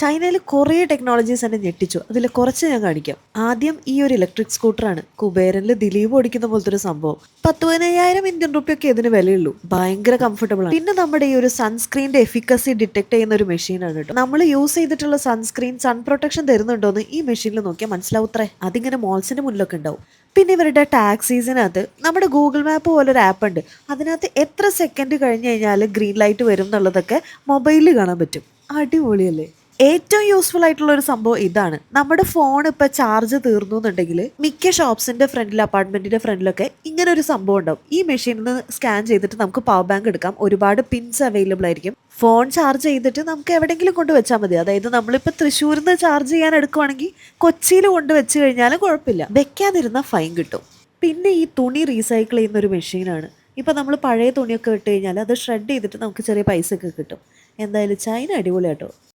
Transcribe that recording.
ചൈനയിൽ കുറേ ടെക്നോളജീസ് എന്നെ ഞെട്ടിച്ചു. അതിൽ കുറച്ച് ഞാൻ കാണിക്കാം. ആദ്യം ഈ ഒരു ഇലക്ട്രിക് സ്കൂട്ടറാണ് കുബേരനിൽ ദിലീപ് ഓടിക്കുന്ന പോലത്തെ ഒരു സംഭവം. പത്ത് പതിനയ്യായിരം ഇന്ത്യൻ റുപ്യൊക്കെ ഇതിന് വിലയുള്ളൂ. ഭയങ്കര കംഫർട്ടബിൾ ആണ്. പിന്നെ നമ്മുടെ ഈ ഒരു സൺസ്ക്രീനിന്റെ എഫിക്കസി ഡിറ്റക്ട് ചെയ്യുന്ന ഒരു മെഷീനാണ് കേട്ടോ. നമ്മൾ യൂസ് ചെയ്തിട്ടുള്ള സൺസ്ക്രീൻ സൺ പ്രൊട്ടക്ഷൻ തരുന്നുണ്ടോന്ന് ഈ മെഷീനിൽ നോക്കിയാൽ മനസ്സിലാവത്രേ അതിങ്ങനെ മോൾസിന്റെ മുന്നിലൊക്കെ ഉണ്ടാവും. പിന്നെ ഇവരുടെ ടാക്സീസിനകത്ത് നമ്മുടെ ഗൂഗിൾ മാപ്പ് പോലെ ഒരു ആപ്പ് ഉണ്ട്. അതിനകത്ത് എത്ര സെക്കൻഡ് കഴിഞ്ഞ് കഴിഞ്ഞാൽ ഗ്രീൻ ലൈറ്റ് വരും എന്നുള്ളതൊക്കെ മൊബൈലിൽ കാണാൻ പറ്റും. അടിപൊളിയല്ലേ? ഏറ്റവും യൂസ്ഫുൾ ആയിട്ടുള്ള ഒരു സംഭവം ഇതാണ്. നമ്മുടെ ഫോൺ ഇപ്പൊ ചാർജ് തീർന്നു എന്നുണ്ടെങ്കിൽ മിക്ക ഷോപ്സിന്റെ ഫ്രണ്ടിൽ അപ്പാർട്ട്മെന്റിന്റെ ഫ്രണ്ടിലൊക്കെ ഇങ്ങനെ ഒരു സംഭവം ഉണ്ടാവും. ഈ മെഷീനിൽ നിന്ന് സ്കാൻ ചെയ്തിട്ട് നമുക്ക് പവർ ബാങ്ക് എടുക്കാം. ഒരുപാട് പിൻസ് അവൈലബിൾ ആയിരിക്കും. ഫോൺ ചാർജ് ചെയ്തിട്ട് നമുക്ക് എവിടെയെങ്കിലും കൊണ്ട് വെച്ചാൽ മതി. അതായത് നമ്മളിപ്പോൾ തൃശ്ശൂരിൽ നിന്ന് ചാർജ് ചെയ്യാൻ എടുക്കുവാണെങ്കിൽ കൊച്ചിയിൽ കൊണ്ട് വെച്ച് കഴിഞ്ഞാലും കുഴപ്പമില്ല. വെക്കാതിരുന്ന ഫൈൻ കിട്ടും. പിന്നെ ഈ തുണി റീസൈക്കിൾ ചെയ്യുന്ന ഒരു മെഷീനാണ് ഇപ്പോൾ നമ്മൾ പഴയ തുണിയൊക്കെ ഇട്ട് കഴിഞ്ഞാൽ അത് ഷ്രെഡ് ചെയ്തിട്ട് നമുക്ക് ചെറിയ പൈസ ഒക്കെ കിട്ടും. എന്തായാലും ചൈന അടിപൊളിയാട്ടോ.